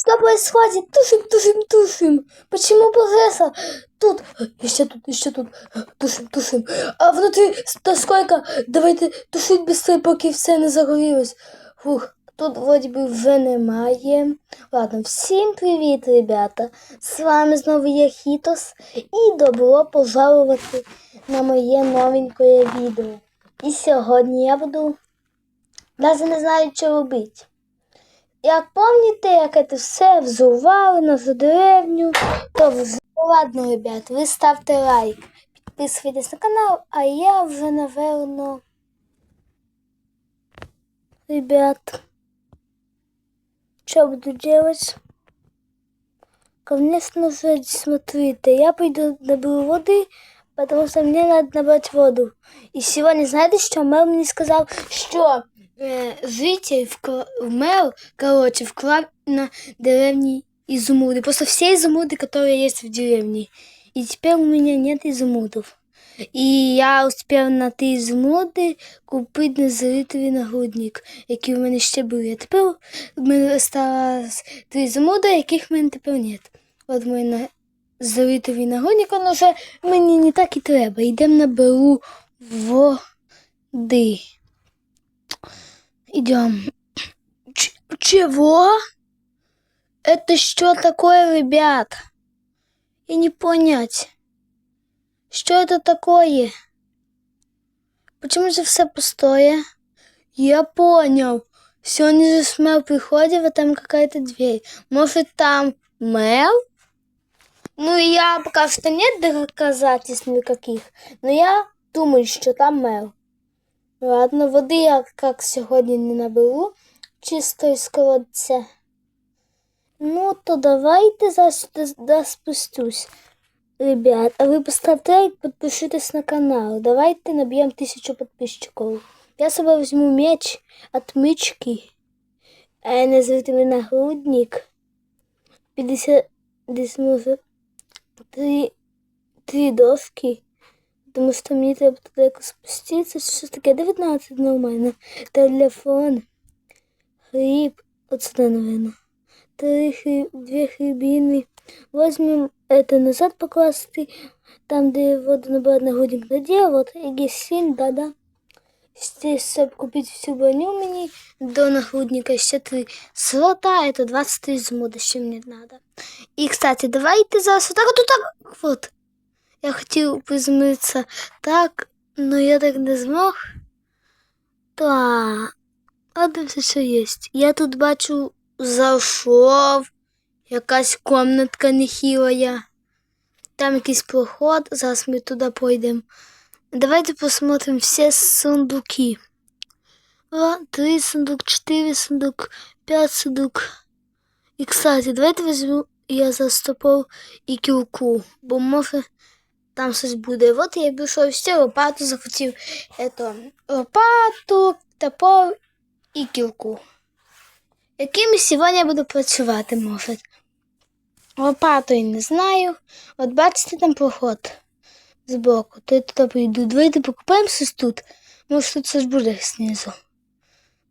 Что происходит? Тушим, тушим, тушим. Почему прогресса? Тут, еще тут, еще тут. Тушим, тушим. А внутри то сколько? Давайте тушить быстрее, поки все не загорілось. Фух, тут вроді би вже немає. Ладно, всім привіт, ребята. З вами знову я Хітос і добро пожалувати на моє новеньке відео. І сьогодні я буду навіть не знаю, що робити. Як пам'ятаєте, як це все взували на деревню, то вже ладно, ребят, ви ставте лайк, підписуйтесь на канал, а я вже, наверно, ребят, что буду делать? Конечно же, смотрите, я пойду наберу воды, потому что мне надо набрать воду. И сегодня, знаете, что Мел мне сказал, что житель вкла... Мел, короче, вклад на деревне изумруды. Просто все изумруды, которые есть в деревне. И теперь у меня нет изумрудов. І я успів на ті изумруди купити незритовий нагрудник, який у мене ще були. А тепер в мене осталось три изумруда, яких в мене тепер нет. От мой на... зритовий нагрудник, він вже мені не так і треба. Йдемо на беру води. Идем. Ч- чего? Это что такое, ребят? И не понять. Что это такое? Почему же все пустое? Я понял. Сегодня же с Мел приходит, а там какая-то дверь. Может, там Мел? Ну, я пока что нет доказательств никаких, но я думаю, что там Мел. Ладно, води я як сьогодні не наберу, чисто із колодця. Ну, то давайте зараз да, спустюсь. Ребят, а ви поставте лайк, підпишитесь на канал. Давайте наб'ємо тисячу підписчиків. Я собі візьму меч, отмички, а не звитий нагрудник. 50, десь може, три, три доски. Тому що мені треба туди якось спуститися, чи щось таке 19 нормально. Телефон, хліб, от сюди, наверное. Три хліб, дві хлібини. Возьмем это назад покласти, там, де воду набирать на годик надел, вот, и гесин, да-да. Здесь, чтобы купить всю броню мне до нагрудника еще три слота, это 20 из мода, что мне надо. И, кстати, давайте зараз вот так вот, так вот. Я хотів приземлитися так, но я так не змог. Так, а дивіться, що є. Я тут бачу, зайшов. Якась комнатка нехилая. Там якийсь проход, зараз ми туди пойдемо. Давайте посмотрим все сундуки. О, три сундук, четыре сундук, пять сундук. І, кстати, давайте візьму я за топор і кілку, бо може там щось буде. От я пішов ще лопату захотів. Ето, лопату, топор і кілку. Якими сьогодні я буду працювати, може. Лопатою не знаю. От бачите там проход збоку. То я туди прийду. Давайте покупаємо щось тут. Може тут щось буде знизу.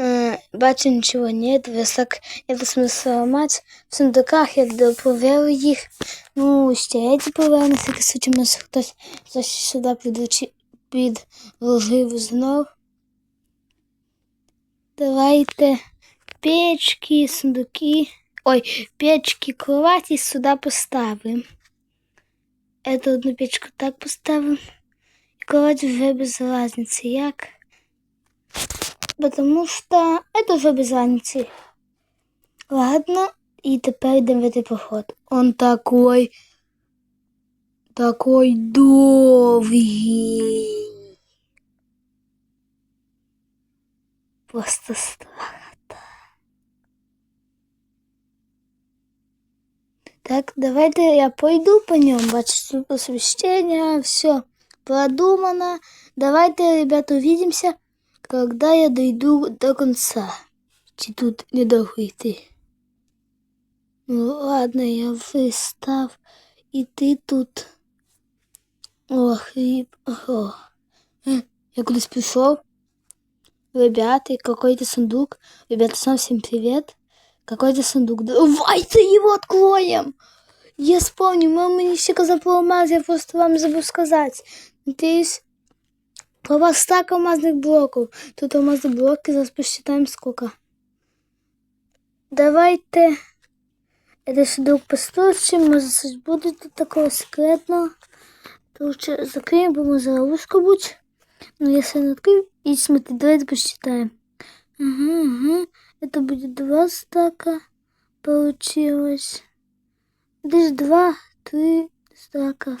Е, бачу нічого нет. Висок нет смысла ломать. В сундуках я доповерю їх. Ну, ще я доповерю, всякий случай, може хтось щось сюди підлучи, підложив знов. Давайте печки, сундуки. Ой, печки, кровати сюда поставим. Эту одну печку так поставим. И кровать уже без разницы, як. Потому что это уже без разницы. Ладно, и теперь идем в этот поход. Он такой, такой долгий. Просто страх. Так, давайте я пойду по нем. Бачу освещение, все продумано. Давайте, ребята, увидимся, когда я дойду до конца. Чи тут недолго идти. Ну ладно, я вистав. І ти тут. О, хліб. О. Э, я кудись пішов. Ребята, какой-то сундук. Ребята, сам всем привет. какой-то сундук. Давайте его откроем! Я вспомнил, мама мне еще сказала про алмаз, я просто вам забыл сказать. Надеюсь, про вас стак алмазных блоков. Тут алмазные блоки, зараз посчитаем сколько. Давайте это сундук постучим, может щось буде тут такого секретного. Лучше закрием, бо може ловушка будь. Ну, если не открою, и смотри, давайте посчитаем. Ага, ага. Это будет два стака. Получилось. Десь два, три стака.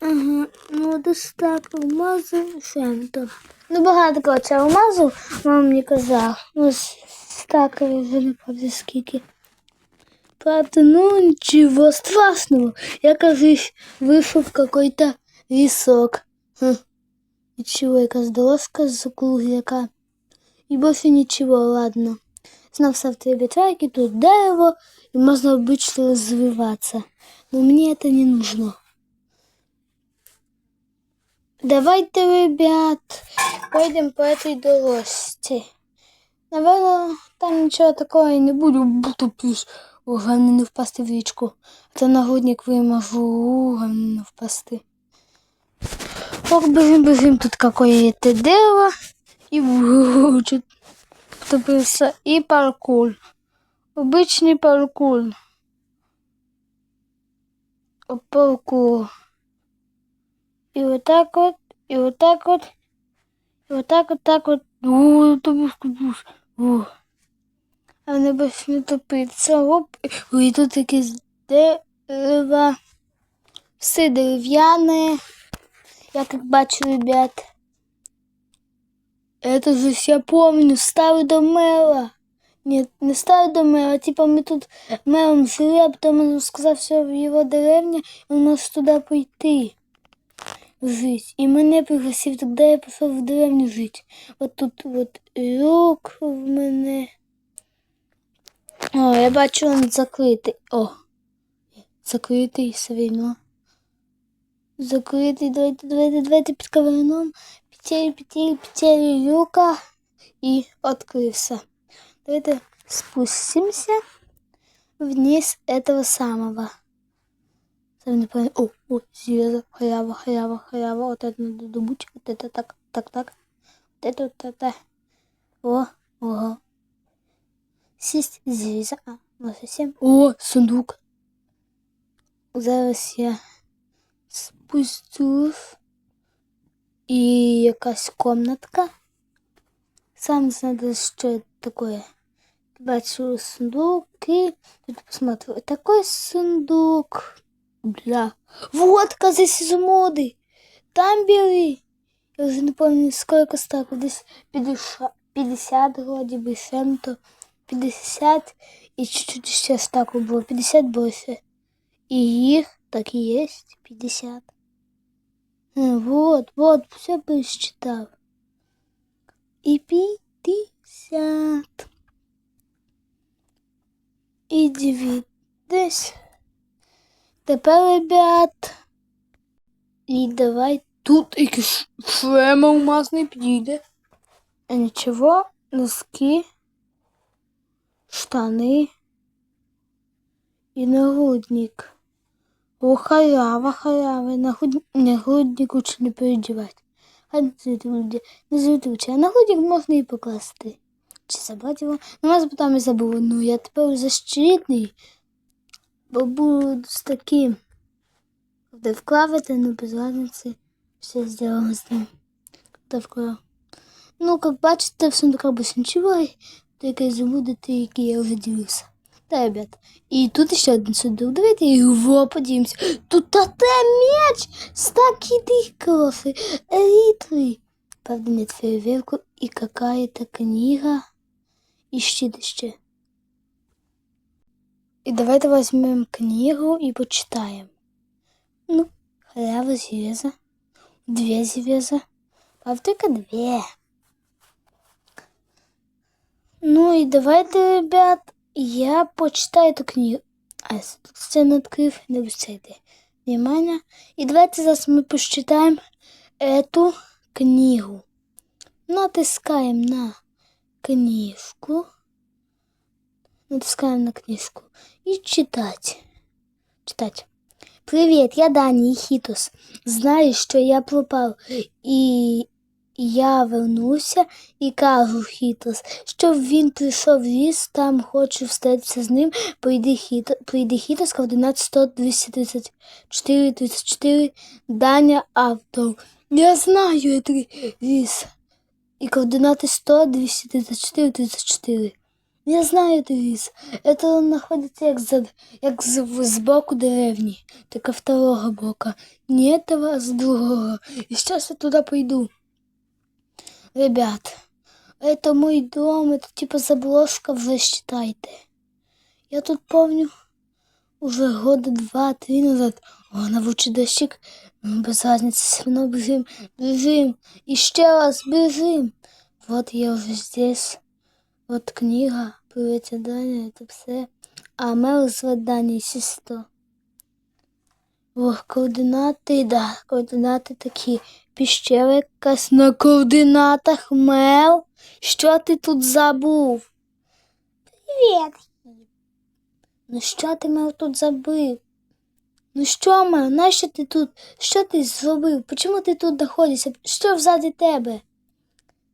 Ага, ну десь стак алмазу, фента. Ну, багато коротше алмазу, мама мені казала. Ну, стака вже не правда скільки. Правда, ну ничего страшного. Я, кажись, вышел какой-то лесок. Хм. Ничего, якась дорожка з кругляка. І більше нічого, ладно. Знов ставте ветрайки, тут дерево, и можно обычно развиваться. Но мне это не нужно. Давайте, ребят, пойдем по этой дорожке. Наверное, там ничего такого и не будет. Буду плюс. Головне не впасти в річку. А то нагрудник виможу, головне не впасти. Ох, бежим, бежим, тут какое-то дерево. И чуть втопився. И паркур. Обычный паркур. Паркур. И вот так вот, и вот так вот, и вот так вот, так вот. О, тобі скупуш. О. А не більш не топиться. Оп. Ой, тут якісь дерева. Все дерев'яне. Я как бачу, ребят. Это же я помню, старый до мэра. Нет, не старый до мэра, типа мы тут мэром жили, а потом он сказал все в его деревне, и он может туда пойти жить. И мене пригласив, тогда я пішов в деревню жить. Вот тут вот люк в мене. О, я бачу, він закритий. О, закритий все рівно. Закритий, давайте, давайте, давайте під каверном. Петель, петель, петель люка. И открылся. Давайте спустимся вниз этого самого. Сам не. О, о, звезда, халява, халява, халява. Вот это надо добыть. Вот это так, так, так. Вот это вот это. О, ого. Сесть звезда. А, ну совсем. О, сундук. Зараз я спустюсь. І якась комнатка. Сам знаю, що такое. Бачу сундуки. Тут посмотрю. Такой сундук. Бля. Вот, здесь из моды. Там бери. Я уже не помню, сколько стаков. Здесь 50, 50 вроде бы, чем-то. 50 и чуть-чуть еще стаков было. 50 больше. И их так и есть 50. Э, Вот, вот, все посчитал. И 50. І 90. Тепер, ребят. І давай тут якийсь шлем алмазний підійде. Нічого, носки, штани і нагрудник. О, халява, халява. Нагруд... Нагрудник лучше не переодевать. А не звідти, не звідти. А нагрудник можна і покласти. Чи забрати його? Ну, нас потім і забув. Ну, я тепер защитний. Бо буду з таким. Де вклавити, ну без разницы. Все сделаем с ним. Когда вклав. Ну, как бачите, в сундуках больше ничего. Только забудете, який я вже дивився. Да, ребят. И тут еще один сундук. Давайте его подивимся. Тут АТ меч! Стаки классы. Элитры. Правда, нет фейерверку и какая-то книга. И щит еще. И давайте возьмем книгу и почитаем. Ну, халява звезда. Две звезды. Только две. Ну и давайте, ребят, я почитаю эту книгу. А, я сцену открыв, не обращайте внимания. И давайте зараз мы посчитаем эту книгу. Натискаем на книжку. Натискаем на книжку и читать. Читать. Привіт, я Дані Хітос. Знаєш, що я пропав, і я вернувся і кажу Хітос, щоб він прийшов в ліс, там хочу встретитися з ним, прийди Хітос, прийди Хітос, координат 100 234 34, Даня автор. Я знаю этот ліс. И координаты 100 234 34. Я знаю этот ліс. Это находится як, за, як з, збоку деревні, так второго бока. Не этого, а с другого. И сейчас я туда пойду. Ребят, это мой дом, это типа заброшка вже считайте. Я тут помню уже года два-три назад. О, навучи дощик. Ну, без разницы, все равно бежим, бежим. Еще раз бежим. Вот я уже здесь. Вот книга. Привет, Даня, это все. А Мел звать Даня, сестра. О, координати, да, координати такі. Піщера якась на координатах Мел. Що ти тут забув? Привіт. Ну що ти Мел тут забив? Ну що, Мел, нащо ти тут? Що ти зробив? Чому ти тут знаходишся? Що взаді тебе?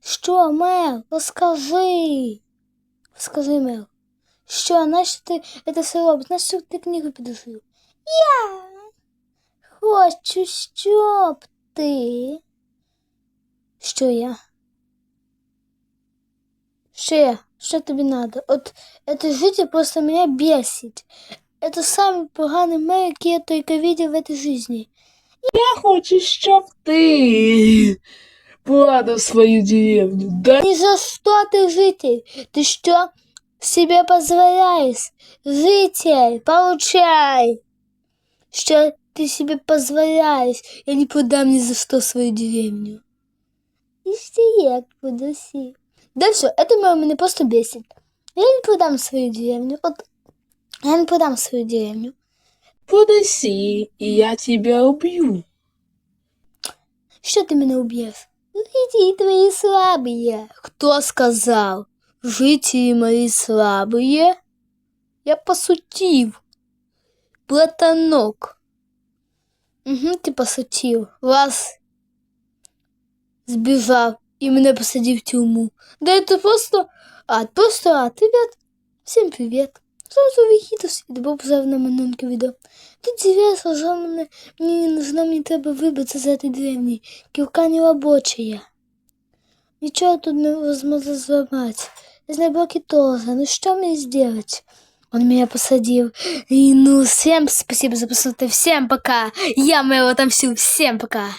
Що, Мел? Розкажи. Розкажи, Мел. Що, нащо ти це все робиш? Нащо ти книгу підложив? Я хочу, щоб ти. Що я? Що я? Що тобі надо? От это життя просто мене бесить. Это самый поганый мэр, який я только видел в этой жизни. Я хочу, щоб ти продав свою деревню. Да Ни за что ты, житель? Ты что себе позволяешь? Житель, получай! Что ты себе позволяешь? Я не продам ни за что свою деревню. Если я буду си. Да все, это мое меня просто бесит. Я не продам свою деревню. Вот я не продам свою деревню. продаси, и я тебя убью. Что ты меня убьешь? Жители твои слабые. Кто сказал? Жители мои слабые? Я посутив. Братанок. Угу, ты посутил. Раз сбежал и меня посадил в тюрьму. Да это просто ад, просто ад. Ребят, всем привет. Сразу Вихітус і добро позав на минунки відео. Тут з'явилася що мене, мені не нужно, мені треба вибратися з цієї древні. Кілка не робочая. Нічого тут невозможно зламати. Из блоки тоже. Ну что мне сделать? Он меня посадил. И ну, всем спасибо за просмотр. Всем пока. Я моего там всю. Всем пока.